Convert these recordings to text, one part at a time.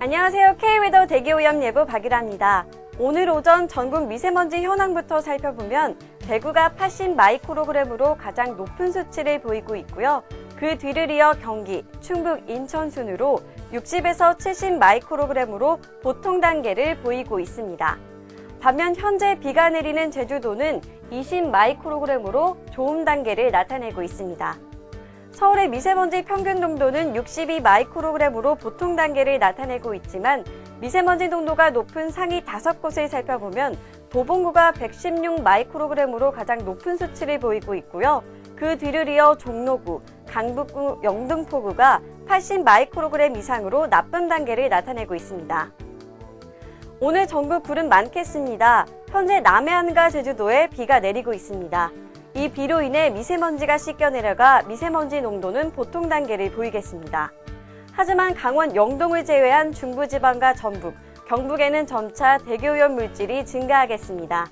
안녕하세요. K웨더 대기오염 예보 박일아입니다. 오늘 오전 전국 미세먼지 현황부터 살펴보면 대구가 80 마이크로그램으로 가장 높은 수치를 보이고 있고요. 그 뒤를 이어 경기, 충북, 인천 순으로 60에서 70 마이크로그램으로 보통 단계를 보이고 있습니다. 반면 현재 비가 내리는 제주도는 20 마이크로그램으로 좋음 단계를 나타내고 있습니다. 서울의 미세먼지 평균 농도는 62 마이크로그램으로 보통 단계를 나타내고 있지만 미세먼지 농도가 높은 상위 5곳을 살펴보면 도봉구가 116 마이크로그램으로 가장 높은 수치를 보이고 있고요. 그 뒤를 이어 종로구, 강북구, 영등포구가 80 마이크로그램 이상으로 나쁨 단계를 나타내고 있습니다. 오늘 전국 구름 많겠습니다. 현재 남해안과 제주도에 비가 내리고 있습니다. 이 비로 인해 미세먼지가 씻겨 내려가 미세먼지 농도는 보통 단계를 보이겠습니다. 하지만 강원 영동을 제외한 중부지방과 전북, 경북에는 점차 대기오염 물질이 증가하겠습니다.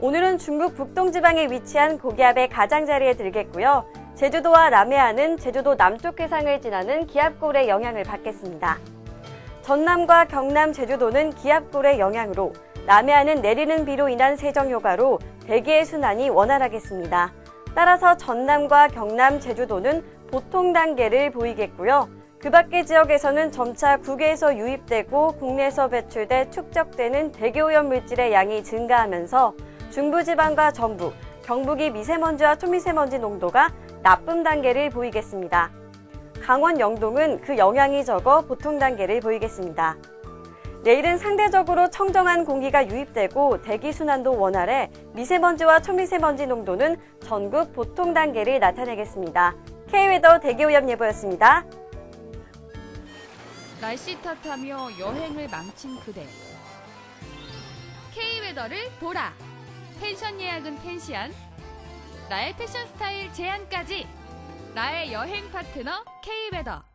오늘은 중국 북동지방에 위치한 고기압의 가장자리에 들겠고요. 제주도와 남해안은 제주도 남쪽 해상을 지나는 기압골의 영향을 받겠습니다. 전남과 경남, 제주도는 기압골의 영향으로 남해안은 내리는 비로 인한 세정 효과로 대기의 순환이 원활하겠습니다. 따라서 전남과 경남, 제주도는 보통 단계를 보이겠고요. 그 밖의 지역에서는 점차 국외에서 유입되고 국내에서 배출돼 축적되는 대기오염 물질의 양이 증가하면서 중부지방과 전북, 경북이 미세먼지와 초미세먼지 농도가 나쁨 단계를 보이겠습니다. 강원 영동은 그 영향이 적어 보통 단계를 보이겠습니다. 내일은 상대적으로 청정한 공기가 유입되고 대기 순환도 원활해 미세먼지와 초미세먼지 농도는 전국 보통 단계를 나타내겠습니다. K웨더 대기오염 예보였습니다. 날씨 탓하며 여행을 망친 그대. K웨더를 보라. 펜션 예약은 펜시안. 나의 패션 스타일 제안까지. 나의 여행 파트너 K웨더.